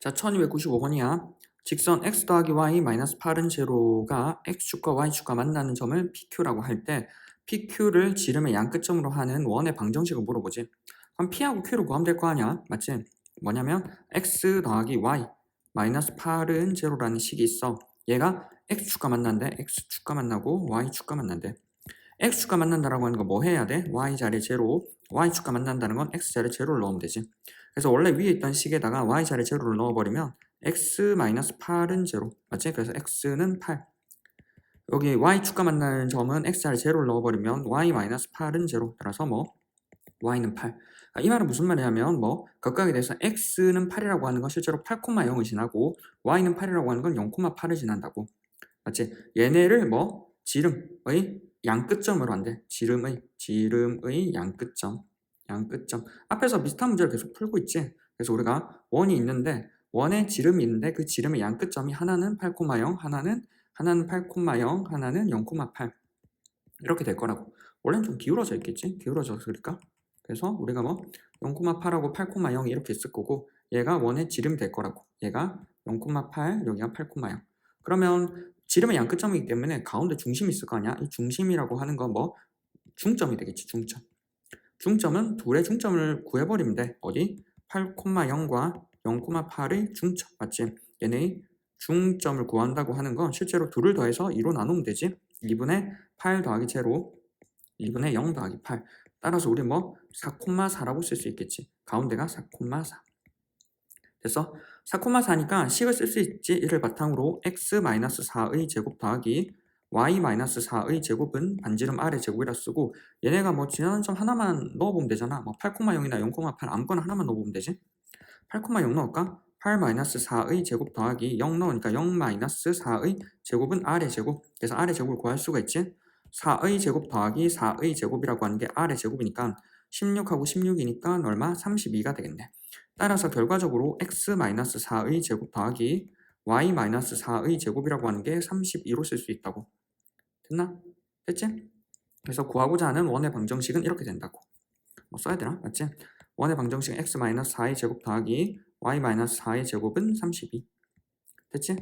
자, 1295번이야. 직선 x 더하기 y 마이너스 8은 제로가 x축과 y축과 만나는 점을 PQ라고 할 때 PQ를 지름의 양끝점으로 하는 원의 방정식을 물어보지. 그럼 P하고 Q를 구하면 될 거 아니야? 맞지? 뭐냐면 x 더하기 y 마이너스 8은 제로라는 식이 있어. 얘가 x축과 만난대. x축과 만나고 y축과 만난대. X축과 만난다라고 하는 거 뭐 해야 돼? y 자리에 제로, y축과 만난다는 건 x 자리에 제로를 넣으면 되지. 그래서 원래 위에 있던 식에다가 y 자리에 제로를 넣어버리면 x-8은 제로. 맞지? 그래서 x는 8 여기 y축과 만나는 점은 x 자리에 제로를 넣어버리면 y-8은 제로. 따라서 뭐? Y는 8 아, 이 말은 무슨 말이냐면 뭐 각각에 대해서 x는 8이라고 하는 건 실제로 8,0을 지나고 y는 8이라고 하는 건 0,8을 지난다고. 맞지? 얘네를 뭐? 지름의 양끝점으로 한대. 지름의 지름의 양끝점 양끝점. 앞에서 비슷한 문제를 계속 풀고 있지. 그래서 우리가 원이 있는데 원의 지름이 있는데 그 지름의 양끝점이 하나는 8,0 하나는 하나는 8,0 하나는 0,8 이렇게 될 거라고. 원래는 좀 기울어져 있겠지? 기울어져서 그럴까? 그래서 우리가 뭐 0,8하고 8,0 이렇게 있을 거고 얘가 원의 지름이 될 거라고. 얘가 0,8 여기가 8,0 그러면 지름의 양끝점이기 때문에 가운데 중심이 있을 거 아니야 이 중심이라고 하는 건 뭐 중점이 되겠지 중점 중점은 둘의 중점을 구해버리면 돼. 어디? 8,0과 0,8의 중점. 맞지? 얘네의 중점을 구한다고 하는 건 실제로 둘을 더해서 2로 나누면 되지. 2분의 8 더하기 제로 2분의 0 더하기 8. 따라서 우리 뭐 4,4라고 쓸 수 있겠지. 가운데가 4,4. 됐어? 4,4니까 식을 쓸 수 있지. 이를 바탕으로 x-4의 제곱 더하기 y-4의 제곱은 반지름 r의 제곱이라 쓰고 얘네가 뭐 지나는 점 하나만 넣어보면 되잖아 뭐 8,0이나 0,8 아무거나 하나만 넣어보면 되지 8,0 넣을까? 8-4의 제곱 더하기 0 넣으니까 0-4의 제곱은 r의 제곱 그래서 r의 제곱을 구할 수가 있지 4의 제곱 더하기 4의 제곱이라고 하는 게 r의 제곱이니까 16하고 16이니까 얼마? 32가 되겠네 따라서 결과적으로 x-4의 제곱 더하기 y-4의 제곱이라고 하는 게 32로 쓸 수 있다고 됐나? 됐지? 그래서 구하고자 하는 원의 방정식은 이렇게 된다고 뭐 써야 되나? 맞지? 원의 방정식 x-4의 제곱 더하기 y-4의 제곱은 32 됐지?